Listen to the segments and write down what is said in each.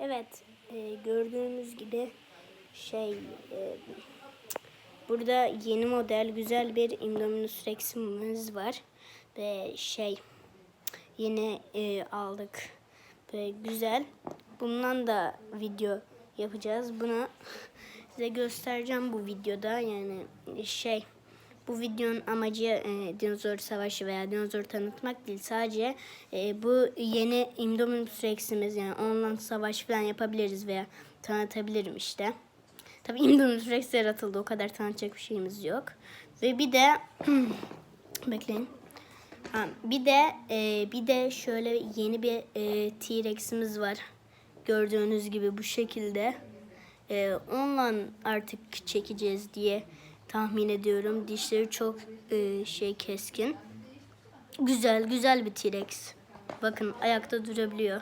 Evet, e, gördüğünüz gibi şey e, burada yeni model güzel bir Indominus Rex'imiz var ve şey yeni e, aldık ve güzel. Bundan da video yapacağız. Bunu size göstereceğim bu videoda yani şey bu videonun amacı e, dinozor savaşı veya dinozor tanıtmak değil. Sadece e, bu yeni Indominus Rex'imiz yani onunla savaş falan yapabiliriz veya tanıtabilirim işte. Tabii Indominus Rex yaratıldı. O kadar tanıtacak bir şeyimiz yok. Ve bir de bekleyin. Ha, bir de e, bir de şöyle yeni bir e, T-Rex'imiz var. Gördüğünüz gibi bu şekilde. E, onunla artık çekeceğiz diye tahmin ediyorum. Dişleri çok e, şey keskin. Güzel, güzel bir T-Rex. Bakın ayakta durabiliyor.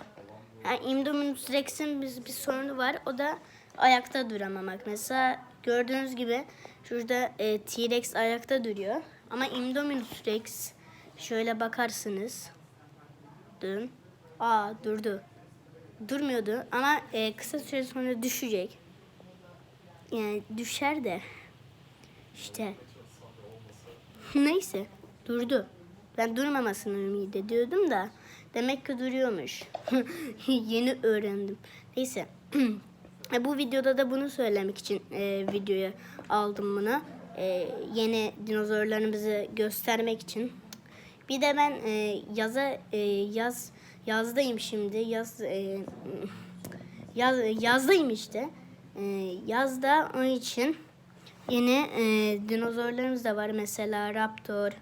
Yani Indominus Rex'in bir, bir sorunu var. O da ayakta duramamak. Mesela gördüğünüz gibi şurada e, T-Rex ayakta duruyor. Ama Indominus Rex şöyle bakarsınız. Durun. Aa durdu. Durmuyordu ama e, kısa süre sonra düşecek. Yani düşer de. İşte. Neyse. Durdu. Ben durmamasını ümit ediyordum da. Demek ki duruyormuş. Yeni öğrendim. Neyse. E, Bu videoda da bunu söylemek için e, videoya aldım bunu. E, yeni dinozorlarımızı göstermek için. Bir de ben e, yaza e, yaz yazdayım şimdi. Yaz e, yaz yazdayım işte. E, yazda onun için yeni e, dinozorlarımız da var. Mesela Raptor,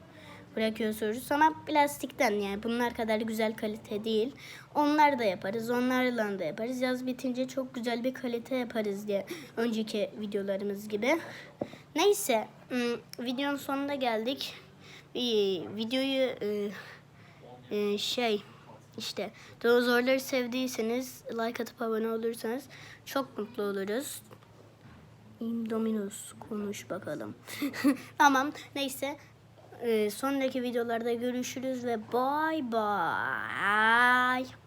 Brachiosaurus ama plastikten yani bunlar kadar güzel kalite değil. Onlar da yaparız, onlarla da yaparız. Yaz bitince çok güzel bir kalite yaparız diye önceki videolarımız gibi. Neyse, videonun sonuna geldik. Videoyu e, e, şey işte dinozorları sevdiyseniz like atıp abone olursanız çok mutlu oluruz. Indominus konuş bakalım. tamam neyse. Ee, sonraki videolarda görüşürüz ve bye bye.